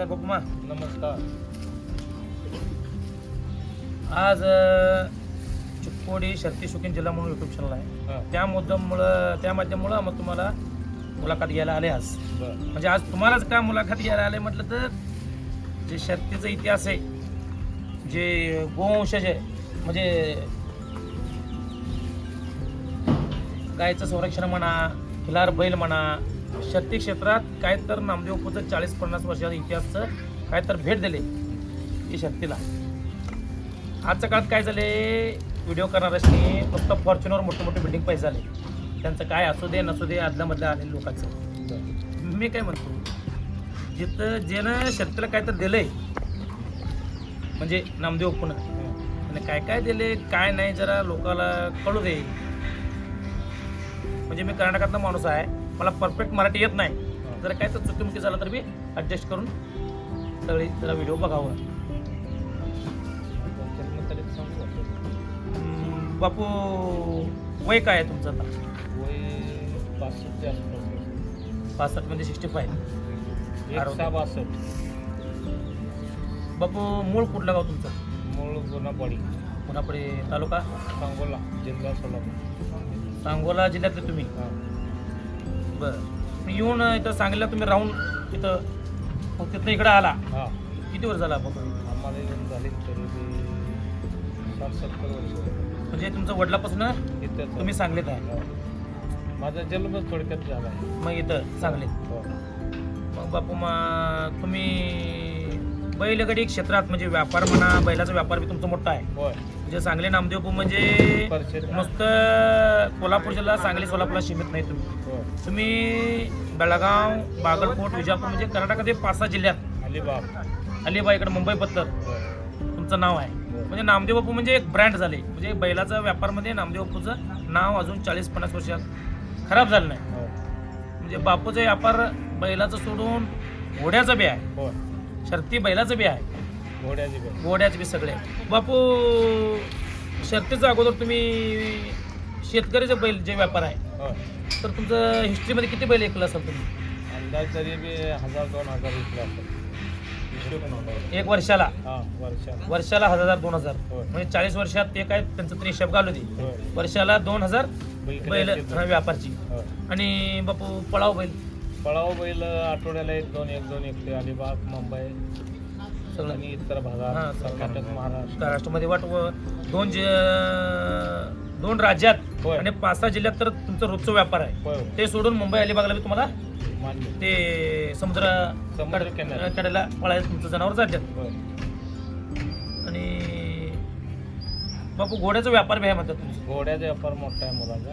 नमस्कार आज अ, चिक्कोडी शर्ती शौकीन जिल्हा म्हणून युट्यूब चॅनल आहे. त्या मुद्द्यामुळं त्या माध्यमामुळं मग तुम्हाला मुलाखत घ्यायला आले आज. म्हणजे आज तुम्हालाच का मुलाखत घ्यायला आले म्हटलं तर जे शर्तीचा इतिहास आहे जे गोवंशज आहे म्हणजे गायचं संरक्षण म्हणा खिलार बैल म्हणा शक्ती क्षेत्रात काय तर नामदेव नामदेवपूचं चाळीस पन्नास वर्षाचा इतिहासचं काय तर भेट दिले ही शक्तीला. आजच्या काळात काय झाले? व्हिडिओ करणाऱ्यांनी फक्त फॉर्च्युनर मोठे मोठे बिल्डिंग पैसे झाले. त्यांचं काय असू दे नसू दे आदल्यामधल्या आलेल्या लोकांचं. मी काय म्हणतो? जिथं ज्यानं शक्तीला काय तर दिलंय म्हणजे नामदेव पुन्हा आणि काय काय दिले काय नाही जरा लोकाला कळू दे. म्हणजे मी कर्नाटकातला माणूस आहे. मला परफेक्ट मराठी येत नाही. जर काय तर चुकीमुखी झाला तर मी ॲडजस्ट करून सगळी जरा व्हिडिओ बघावं. बापू वय काय आहे तुमचं आता? वय. पासष्ट म्हणजे सिक्स्टी फाय बापू मूळ कुठलं गाव तुमचं? मूळ गुन्हापाडी पुन्हापुढे तालुका? सांगोला जिल्हा सोलापूर. सांगोला जिल्ह्यातले तुम्ही? बरं. मी येऊन इथं सांगलीला तुम्ही राहून इथं मग तिथनं इकडं आला. हां. किती वर्ष झाला बापू आम्हाला येऊन झाली तरी ते साठ सत्तर वर्ष. म्हणजे तुमचं वडिलापासून इथं तुम्ही सांगलीत आहे. माझा जन्मच थोडक्यात झाला आहे. मग इथं सांगलीत. हो. मग बापू मग तुम्ही बैलगाडी क्षेत्रात म्हणजे व्यापार म्हणा बैलाचा व्यापार बी तुमचा मोठा आहे. होय. म्हणजे सांगली नामदेव म्हणजे नुसतं कोल्हापूर जिल्हा सांगली सोलापूरला सीमित नाही तुम्ही. होय तुम्ही बेळगाव बागलकोट विजापूर म्हणजे कर्नाटकातील पाच सहा जिल्ह्यात. अलिबाग. अलिबाग इकडे मुंबई पत्तर. होय तुमचं नाव आहे. म्हणजे नामदेव बापू म्हणजे एक ब्रँड झाले. म्हणजे बैलाचा व्यापारमध्ये नामदेव बापूचं नाव अजून चाळीस पन्नास वर्षात खराब झालं नाही. म्हणजे बापूचा व्यापार बैलाचं सोडून घोड्याचं बी आहे. शर्ती बैलाचं बी आहे. घोड्याची बी. सगळे. बापू शर्तीचं अगोदर तुम्ही शेतकरीचे बैल जे व्यापार आहे होय तर तुमचं हिस्ट्रीमध्ये किती बैल ऐकलं असेल तुम्ही? अंदाज तरी बी हजार दोन हजार विकला असेल. एक वर्षाला? हां वर्षाला. हजार दोन हजार. होय. म्हणजे चाळीस वर्षात ते काय त्यांचं तरी हिशोब घालू दे. होय वर्षाला दोन हजार बैल हा, व्यापारची. होय. आणि बापू पळाव बैल. पळाव बैल आठवड्याला एक दोन एक दोन एक ते अलिबाग मुंबई. सगळं आणि इतर हां, भागात सगळं. कर्नाटक महाराष्ट्र. महाराष्ट्रामध्ये वाट व- दोन जि- दोन राज्यात होय. आणि पाच सहा जिल्ह्यात तर तुमचा रोजचा व्यापार आहे. होय. ते सोडून मुंबई अलिबागला बी तुम्हाला मान्य. ते समुद्र समुद्र कड- किनारा. कडेला पळायला तुमचं जनावर जातात होय. आणि बापू घोड्याचा व्यापार बी आहे म्हणतात तुमचं. घोड्याचा व्यापार मोठा आहे मुलाचा.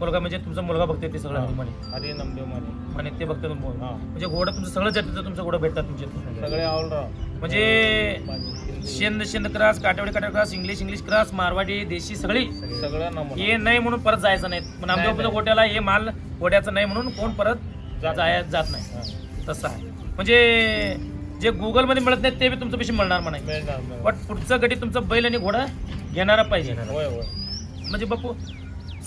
मुलगा म्हणजे तुमचा मुलगा बघते ते सगळं हरी म्हणे हरी नमदेव माने म्हणे. ते बघते तुम्ही हां. म्हणजे घोडं तुमचं सगळं जातीचं तुमचं घोडं भेटतात तुमच्या इथं. सगळे ऑलराऊंड म्हणजे शेंद शेंद cross Katewadi Katewadi cross English English cross Marwadi देशी सगळी. सगळं हे नाही म्हणून परत जायचं नाही पण आमच्या नाही. गोट्याला हे माल गोट्याचं नाही म्हणून कोण परत जात जाय जात नाही. तसं आहे. म्हणजे जे गुगलमध्ये मिळत नाही ते बी तुमचं पैसे मिळणार म्हणाय मिळणार. पण पुढचं गडी तुमचं बैल आणि घोडा घेणारा पाहिजे. होय होय. म्हणजे बापू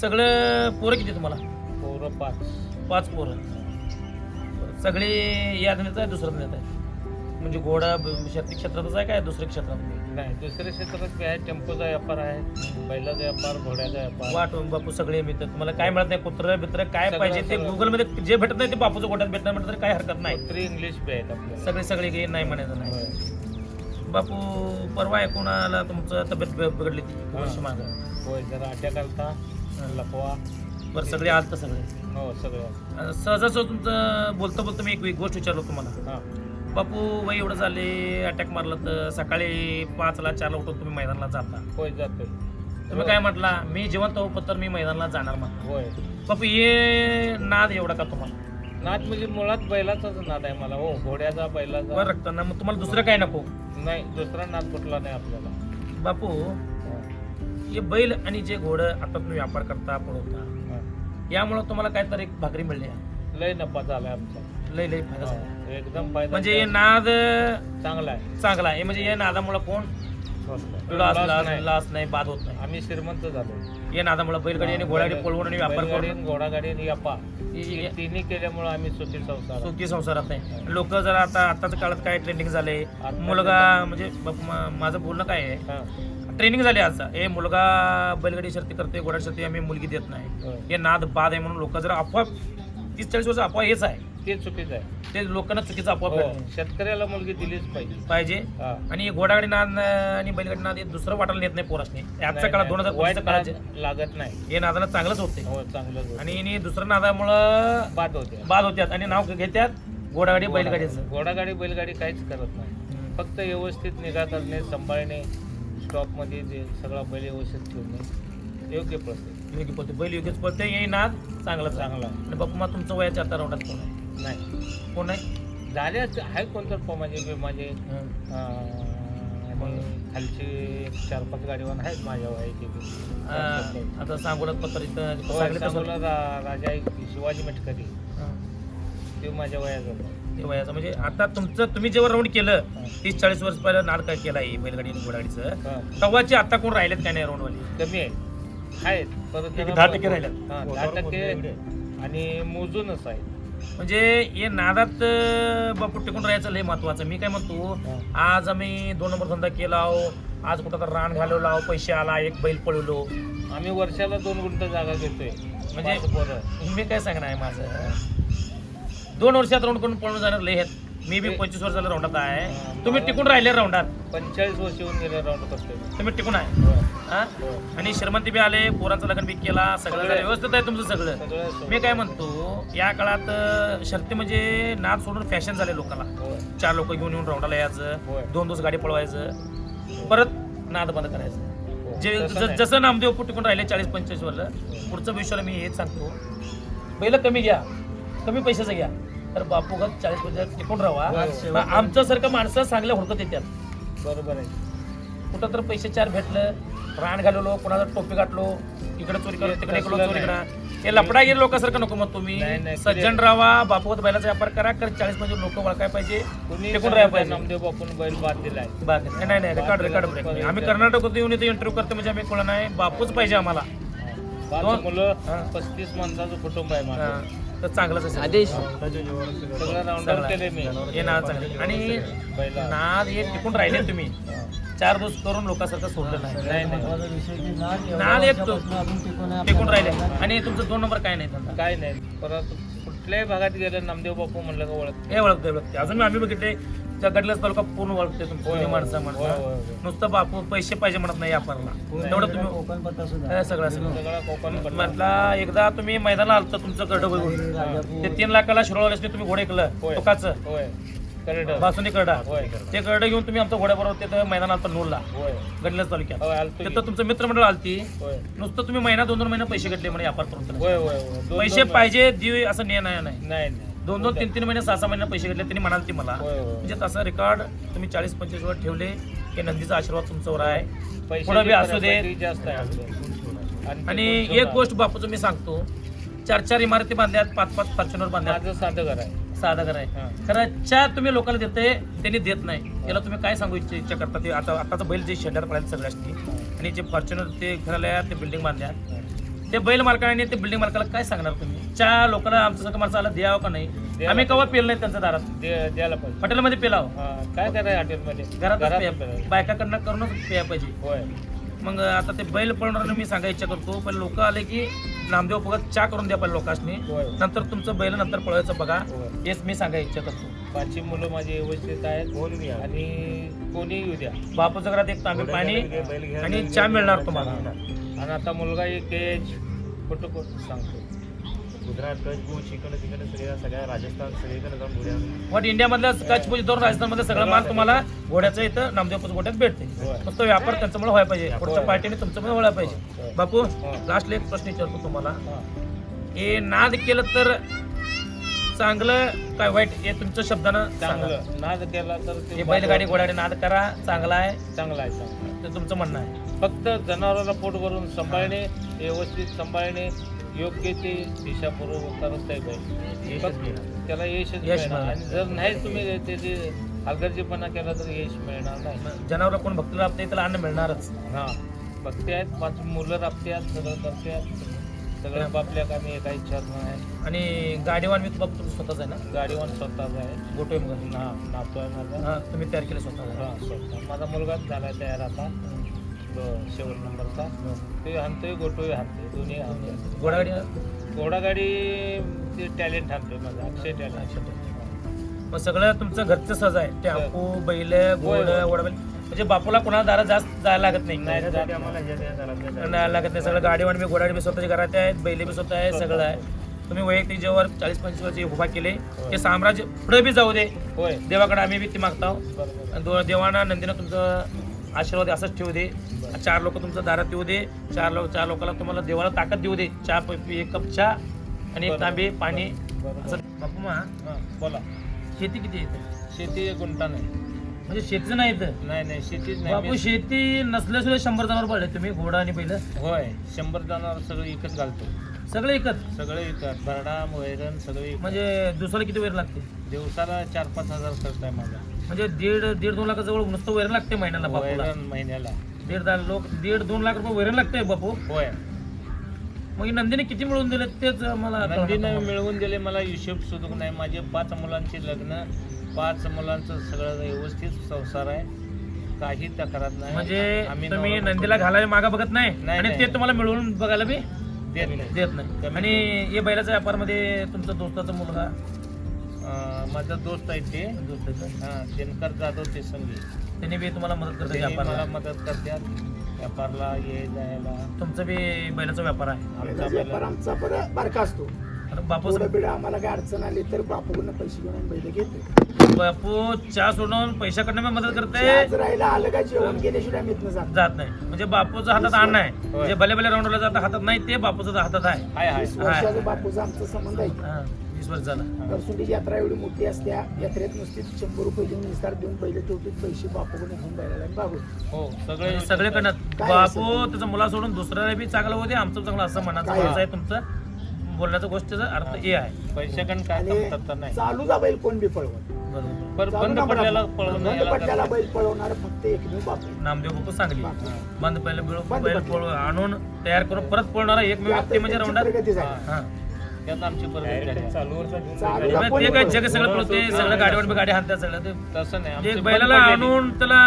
सगळं पोरं किती तुम्हाला? पोरं पाच. पाच पोरं. सगळे या धंद्याचं आहे दुसऱ्या धंद्यात आहे म्हणजे घोडा ब- शेती क्षेत्रातच आहे काय दुसऱ्या क्षेत्रात नाही दुसऱ्या क्षेत्रात बी आहे? टेम्पोचा व्यापार आहे बैलाचा व्यापार घोड्याचा व्यापार. वाट बापू सगळे मिळतात. तुम्हाला काय मिळत नाही? कुत्र बित्र काय सगळं- पाहिजे ते सगळं. गुगलमध्ये जे भेटत नाही ते बापूच्या गोट्यात भेटणार म्हटलं तरी काही हरकत नाही. कुत्री इंग्लिश बी आहेत आपल्याला. सगळे सगळे काही नाही म्हणायचं नाही. होय. बापू परवा ऐकून तुमचं तब्येत बिघडली? ती हा. वर्ष मागं? होय जरा अटॅक आलता. लपवा. बरं सगळे आलत सगळे? हो सगळं अं, सहजासहज तुमचं बोलता बोलता मी एक एक गोष्ट विचारलो तुम्हाला. हां. बापू वय एवढं झाले अटॅक मारलं तर सकाळी पाचला चारला उठून तुम्ही मैदानाला जाता. होय जातोय. तुम्ही काय म्हटला मी जिवंत होऊ तर मी मैदानाला जाणार मग होय. बापू ये नाद एवढा का तुम्हाला? नाद म्हणजे मुळात बैलाचाच नाद आहे मला हो घोड्याचा बैलाचा बरं रक्त ना मग तुम्हाला दुसरं काय नको नाही दुसरा नाद कुठला नाही आपल्याला बापू हे बैल आणि जे घोडं आता तुम्ही व्यापार करता पळवता हां. यामुळं तुम्हाला काहीतरी एक भाकरी मिळली आहे. लय नफा झालाय आमचा लय लय फायदा झाला. हां. एकदम फायदा म्हणजे हे झाला. नाद चांगला आहे चांगला आहे म्हणजे या नादामुळे कोण लॉस लॉस नाही. लॉस नाही बाद होत नाही आम्ही श्रीमंत झालो हे नादामुळे बैलगाडी आणि घोडागाडी पळवून आणि व्यापार करून. घोडागाडी आणि हे- हे तिन्ही केल्यामुळे आम्ही सुखी संसार सुखी संसारात नाही लोक जरा आता आताच्या काळात काय ट्रेंडिंग झाले मुलगा म्हणजे माझं बोलणं काय आहे? हा. ट्रेनिंग झाली आता हे मुलगा बैलगाडी शर्ती करते घोडा शर्ती आम्ही मुलगी देत नाही. होय. हे नाद बाद आहे म्हणून लोक जरा अफवा तीस चाळीस वर्ष अफवा हेच आहे. ते चुकीचं आहे. ते लोकांना चुकीचा अफवा हो. शेतकऱ्याला मुलगी दिलीच पाहिजे. पाहिजे. हा. आणि घोडागाडी नाद आणि बैलगाडी नाद हे दुसरं वाटायला नेत नाही पोरासने. आजच्या काळात दोन. हजार वाईट काळात लागत नाही. हे नादाला चांगलंच होते हो चांगलं. आणि दुसरं नादामुळं बाद होते बाद होत्यात आणि नाव घेतात घोडागाडी बैलगाडीचं. घोडागाडी बैलगाडी काहीच करत नाही. फक्त व्यवस्थित निगा करणे सांभाळणे स्टॉपमध्ये ते सगळा बैल व्यवस्थित ठेवणे योग्य प्रश्न योग्य पळते. बैल योग्यच पळते हे नाद चांगला चांगला आणि बापू मग तुमचं वयाच्या आता राऊंडात कोण आहे? नाही. कोण आहे झाले आहे कोणतं माझे माझे खालचे चार पाच गाडीवान आहेत माझ्या वयाचे आता सांगोलात पत्र इथं सांगली सांगोला राजा एक शिवाजी मेटकरी. ते माझ्या वयाचा. ते वयाचं म्हणजे आता तुमचं तुम्ही जेव्हा राऊंड केलं हा. तीस चाळीस वर्ष पहिला नाद काय केला आहे बैलगाडी आणि घोडागाडीचं. हा. तेव्हाचे आता कोण राहिलेत काय नाही राऊंडवाली कमी आहे आहेत. परत त्यांना दहा टक्के राहिल्यात. हा, दहा टक्के आणि मोजूनच आहे म्हणजे हे नादात बापू टिकून राहायचं लय महत्वाचं. मी काय म्हणतो आज आम्ही दोन नंबर धंदा केला आहो. आज कुठं तर रान घालवला आहो पैसे आला एक बैल पळवलो. आम्ही वर्षाला दोन गुंठ जागा घेतोय. म्हणजे-. मी काय सांगणार आहे माझं? दोन वर्षात राऊंड करून पळून जाणार लय आहेत. मी बी पंचवीस वर्षाला राऊंडात आहे तुम्ही टिकून राहिले राऊंडात पंचेचाळीस वर्ष येऊन गेले राऊंड करतोय तुम्ही टिकून आहे हा? आणि श्रीमंती बी आले पोरांचं लग्न बी केला सगळं. झालं. व्यवस्थित आहे तुमचं सगळं. मी काय म्हणतो या काळात अं, शर्ती म्हणजे नाद सोडून फॅशन झाले लोकांना होय. चार लोक घेऊन येऊन राऊंडाला होय. यायचं दोन दिवस गाडी पळवायचं परत नाद बंद करायचं हो. जे तसं ज- नाही. जसं नामदेव टिकून राहिले चाळीस पंचेचाळीस वर्ष पुढचं भविष्याला मी हेच सांगतो पहिलं कमी घ्या कमी पैशाचं घ्या तर बापू गत चाळीस पंचेचाळीस टिकून राहा. होय. आमचं सारखं माणसं चांगल्या हुडकत येतात बरोबर आहे. कुठं तर पैसे चार भेटलं रान घालवलो कोणाला टोपी गाठलो इकडे चोरी करो तिकडे इकडे चोरी. करा. हे लपडागिरी लोकांसारखं नको मग तुम्ही. सज्जन राहा बापूगत बैलाचा व्यापार करा कारण चाळीस म्हणजे लोक ओळखाय पाहिजे टिकून राहायला पाहिजे. नामदेव बापून बैल बाद दिलाय. नाही नाही रेकॉर्ड रेकॉर्ड ब्रेक. आम्ही कर्नाटकात येऊन इथे इंटरव्ह्यू करतो म्हणजे आम्ही कोणा नाही बापूच पाहिजे आम्हाला. मुलं. पस्तीस माणसाचं कुटुंब आहे माझं तर चांगलंच असेल. आदेश. हे नाद चांगले. आणि नाद हे टिकून राहिले तुम्ही. चार दिवस करून लोकांसारखं सोडलं नाही. नाही नाही. नाद एक तो- टिकून राहिले. आणि तुमचं दोन नंबर काय नाही काय नाही. परत कुठल्याही भागात गेलं नामदेव बापू म्हणलं का ओळख हे ओळखते ओळखते अजून मी आम्ही बघितले त्या गडलस तालुका पूर्ण ओळखते तुमचं होय, कोणी. माणसं म्हणता. नुसतं बापू पैसे पाहिजे म्हणत नाही व्यापारला. तेवढं तुम्ही सगळं म्हटला एकदा तुम्ही मैदानाला आलता तुमचं गड बघून. ते तीन लाखाला शिरोळल्यास तुम्ही घोडे केलं. तुकाचं. होय. करडं. बासुंदी करडा. होय ते करडं घेऊन तुम्ही आमच्या घोड्याबरोबर तिथं पण नोंदला होय. गडलस तालुक्यात. आलतो. तिथं तुमचं मित्रमंडळ आलती. नुसतं तुम्ही महिना दोन दोन महिने पैसे घेतले म्हणे व्यापार करून पैसे पाहिजे देऊ असं. नाही नाही. दोन दोन तीन तीन महिने सहा सहा महिने पैसे घेतले त्यांनी म्हणाल ती मला. होय होय. म्हणजे तसा रेकॉर्ड तुम्ही चाळीस पंचवीस वर ठेवले की नंदीचा आशीर्वाद तुमच्यावर आहे. पैशाची पुढं बी असू दे. परिस्थिती जास्त आहे. आणि ते एक गोष्ट बापूचं मी सांगतो चार चार इमारती बांधल्यात पाच पाच फॉर्च्युनर बांधल्यात. माझं साधं घर आहे. साधा घर आहे. हा. खरं च्या तुम्ही लोकांना देते त्यांनी देत नाही. याला तुम्ही काय सांगू इच्छा इच्छा करता? ते आता आताचं बैल जे शेंड्यात पडायला सगळ्याची आणि जे फॉर्च्युनर ते घराला ते बिल्डिंग बांधल्या ते बैल मालकाने ते बिल्डिंग मालकाला काय सांगणार तुम्ही? च्या लोकांना आमचं सगळं माणसाला द्यावं का नाही. आम्ही कवा पेल नाही त्यांच्या दारात? दे- द्यायला पाहिजे. हॉटेलमध्ये पेलाव हा, काय करायचं हॉटेलमध्ये? घरात पेय. बायकाकडनं करूनच प्यायला पाहिजे. होय. मग आता ते बैल पळणाऱ्यांना मी सांगायला इच्छा करतो पण लोक आले की नामदेव फुगत चा करून द्या पहिले लोकांनी होय. नंतर तुमचं बैल नंतर पळवायचं बघा. होय. हेच मी सांगायला इच्छा करतो. पाचही मुलं माझी व्यवस्थित आहेत. आणि कोणी येऊ द्या. बापूच्या घरात एक तांबे पाणी आणि चहा मिळणार तुम्हाला. आणि आता मुलगा एक एज कुठं कुठं सांगतो गुजरात कच्छ भूज इकडे तिकडे सगळ्या सगळ्या राजस्थान सगळीकडे जाऊन घोड्या वाट इंडियामधल्या कच्छ भुज धरून राजस्थानमध्ये सगळा माल तुम्हाला घोड्याचं इथं नामदेव गोट्यात भेटते होय. फक्त व्यापार त्यांच्यामुळे व्हायला पाहिजे पुढच्या. पार्टीने तुमच्यामुळे व्हायला पाहिजे. बापू. लास्टला एक प्रश्न विचारतो तुम्हाला हा. हे नाद केलं तर चांगलं काय वाईट हे तुमच्या शब्दानं सांगा. चांगलं नाद केला तर ते हे बैलगाडी घोड्याने नाद करा चांगला आहे चांगला आहे चांगला आहे. ते तुमचं म्हणणं आहे फक्त जनावराला पोट भरून सांभाळणे व्यवस्थित सांभाळणे योग्य ते दिशापूर्वक करत आहे बैल यशच फक्त मिळणार. त्याला यशच यश मिळणार. मिळणार. आणि जर नाही तुम्ही त्याची हलगर्जीपणा केला तर यश मिळणार नाही जनावरला कोण भक्त राबते त्याला अन्न मिळणारच हा भक्ती आहेत पाच मुलं राबत्यात सगळं करतात सगळं बापल्या कामी एका इच्छा नाही आणि गाडीवान मी बाप तुमचं स्वतःच आहे ना? गाडीवर स्वतःच आहे. गोटो आहे ना नातो आहे माझा. हा तुम्ही तयार केलं स्वतः हा स्वतः. माझा मुलगाच झाला तयार आता. तो शेवट नंबरचा. ते हाणतोय गोटोही हाणतोय दोन्ही हाणतोय घोडागाडी घोडागाडी ते टॅलेंट हाणतोय माझा. अक्षय टॅलेंट. मग सगळं तुमचं घरचं सज आहे. टेम्पो बैल घोड. वडाबैल म्हणजे बापूला कोणाला दारा जास्त जायला लागत नाही. नाही लागत नाही. सगळं गाडीवान बी घोडाडी बी स्वतःच्या घरात आहेत बैल बी स्वतः आहे सगळं आहे. तुम्ही वैयक्तिक जेव्हा चाळीस पंचवीस वर्ष उभा केले ते साम्राज्य पुढे बी जाऊ दे. देवाकडे आम्ही बी ते मागतो. बरोबर. आणि दो- देवाना नंदीनं तुमचं आशीर्वाद असंच ठेवू दे. चार लोक तुमच्या दारात येऊ दे. चार लोक चार लोकांना तुम्हाला देवाला ताकद देऊ दे. चहा एक कप चहा आणि एक. तांबे पाणी. असं. बापू मा बोला. शेती किती येते शेती एक गुंठा नाही. म्हणजे शेतीचं नाही नाही नाही शेतीच नाही. बापू मी- शेती नसल्याशिवाय शंभर जणांवर पडले तुम्ही घोडा आणि पहिलं होय शंभर जणांवर सगळं विकत घालतो. सगळं एकच? सगळं विकत भरडा वैरण सगळं विकत. म्हणजे दुसऱ्याला किती वेळ लागते? दिवसाला चार पाच हजार खर्च आहे माझा. म्हणजे दीड दीड दोन लाखाजवळ नुसतं वैरण लागते महिन्याला बापूला. वैरण महिन्याला. दीड दहा लोक दीड दोन लाख रुपये वैरण लागते बापू. होय. मग ही नंदीने किती मिळवून दिले तेच मला नंदीनं कळलं. मिळवून दिले मला हिशोब सुद्धा नाही. माझे पाच मुलांचे लग्न पाच मुलांचं सगळं व्यवस्थित संसार आहे. काही तक्रार नाही. म्हणजे आम्ही तुम्ही नंदीला घालायला मागा बघत नाही? नाही, आणि नाही. ते तुम्हाला मिळवून बघायला बी देत नाही. देत नाही. कमी आणि हे बैलाच्या व्यापारमध्ये तुमचा दोस्ताचा मुलगा? अं, माझा दोस्त आहे ते. दोस्ताचा हा दिनकर जाधव ते संगी त्यांनी बी तुम्हाला मदत करतो त्यांनी मला व्यापाराला मदत करतात. व्यापारला ये जायला. तुमचा बी बैलाचा व्यापार आहे? आमचा व्यापार आमचा बरं बारका असतो? आणि बापू पुढं बिडं आम्हाला काय अडचण आली तर बापूकडनं पैसे घेऊन आम्ही बैल घेतो बापू चहा सोडून पैशाकडनं बी मदत करते. आज राहिला आलं का जेवण गेल्याशिवाय आम्ही इथनं जात जात नाही. म्हणजे बापूचा हातात अन्न आहे. जे भले भले राऊंडला जात हातात नाही ते बापूचा हातात आहे. हाय हाय. वीस वर्षाचा बापूचा आमचा संबंध आहे. हा, वीस वर्ष झाला. यात्रा एवढी मोठी असते यात्रेत नुसती शंभर रुपये देऊन विस्तार देऊन बैल ठेवतो पैसे बापूकडे घेऊन आणि बाबू हो सगळे सगळेकडनं. काय बापू असेल त्याचा मुला सोडून दुसऱ्याला बी चांगलं होते आमचं चांगलं असं मनाचं काय? माणूस आहे तुमचं. बोलण्याचा गोष्टीचा अर्थ हे. आहे. पैशाकडून काय आणि नाही. चालूचा बैल कोण बी पळवत बरोबर चालू बंद ना पडलेला बंद पळवून बंद याला पडलेला करतात. बैल पळवणार फक्त एकमेव बापू नामदेव बापू सांगली. बंद पहिले बिळ बंद बैल पडले. पळू आणून तयार करून परत पळणारा एकमेव व्यक्ती म्हणजे त्याची राऊंडात प्रगती झाली हा. त्यात आमची झाली घेऊन चालू ते काय? जग सगळं पळते सगळं गाडीवर गाडी हाणतात सगळं ते तसं नाही ते आमची बैलाला पडलेली. आणून त्याला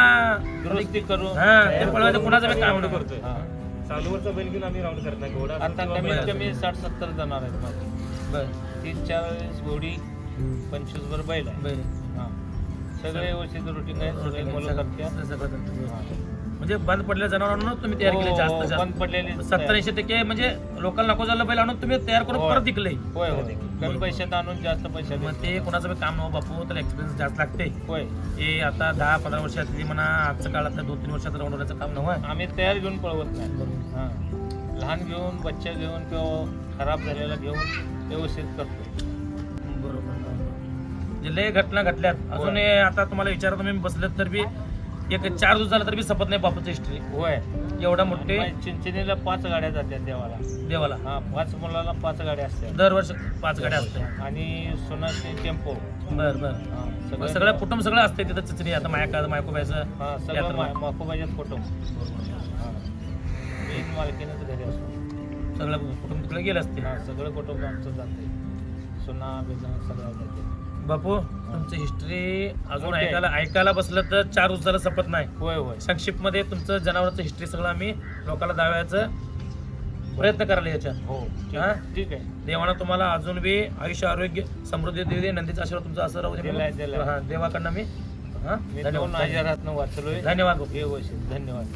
दुरुस्ती करून हा ते पळवायचं कुणाचं बी काम नाही करतोय हा. चालूवरचा बैल घेऊन आम्ही राऊंड करत नाही घोडा आता कमीत बैल. कमी साठ सत्तर जाणार आहेत माझे बरं तीन चाळीस घोडी पंचवीस वर बैल आहे. बरं हा. सगळे व्यवस्थित रुटीन आहे सगळे मुलं करतात सगळं करतात. म्हणजे बंद पडलेल्या जनावरांना तुम्ही तयार केले हो, जास्त हो, जास्त. बंद पडलेले सत्तर ऐंशी टक्के म्हणजे लोकल नको झालं बैल आणून तुम्ही तयार करून होय. परत विकले. होय होय. कमी पैशात आणून जास्त पैशात मग ते कोणाचं बी काम नव्हतं बापू त्याला एक्सपिरियन्स जास्त लागते. होय. हे आता दहा पंधरा वर्षातली म्हणा आजच्या काळात दोन तीन वर्षात राऊंडवण्याचं काम नव्हतं. आम्ही तयार घेऊन पळवत नाही. हा. लहान घेऊन बच्चा घेऊन किंवा खराब झालेला घेऊन व्यवस्थित करतो. बरोबर जे लय घटना घडल्यात. अजून हे आता तुम्हाला विचारत तुम्ही बसलेत तर बी एक चार दिवस झाला तर बी सपत नाही बापूची हिस्ट्री होय. एवढा मोठे चिंचणीला पाच गाड्या जातात देवाला. देवाला. हा पाच मुलाला पाच गाड्या असतात. दरवर्षी पाच गाड्या असतात. आणि सोनाची टेम्पो. बर बर. हा सगळं कुटुंब सगळं असते तिथं चिचणी आता माया मायकोबायचं हा सगळं यात्रा. मा- माकोबाच्यात फोटो हा. मी मालकीनंच घरी असतो. सगळं कुटुंब तिकडे गेलं असते. हा सगळं कुटुंब आमचं जाते सोना बिना सगळं जाते बापू तुमची हिस्ट्री अजून. ऐकायला ऐकायला बसलं तर चार उजाला सपत नाही. होय होय. संक्षिप्त मध्ये तुमचं जनावरांचं हिस्ट्री सगळं आम्ही लोकांना दाव्याचं प्रयत्न करायला याच्यात. हो. ठीक- हा? ठीक आहे. देवानं तुम्हाला अजून बी आयुष्य आरोग्य समृद्धी देऊ दे नंदीचा आशीर्वाद तुमचा असं राहू दे दिलाय, म्हणून. दिलाय. हा देवाकडनं मी हा? मी दोन धन्यवाद. हजारातनं वाचलोय. धन्यवाद. बापू व्यवस्थित धन्यवाद.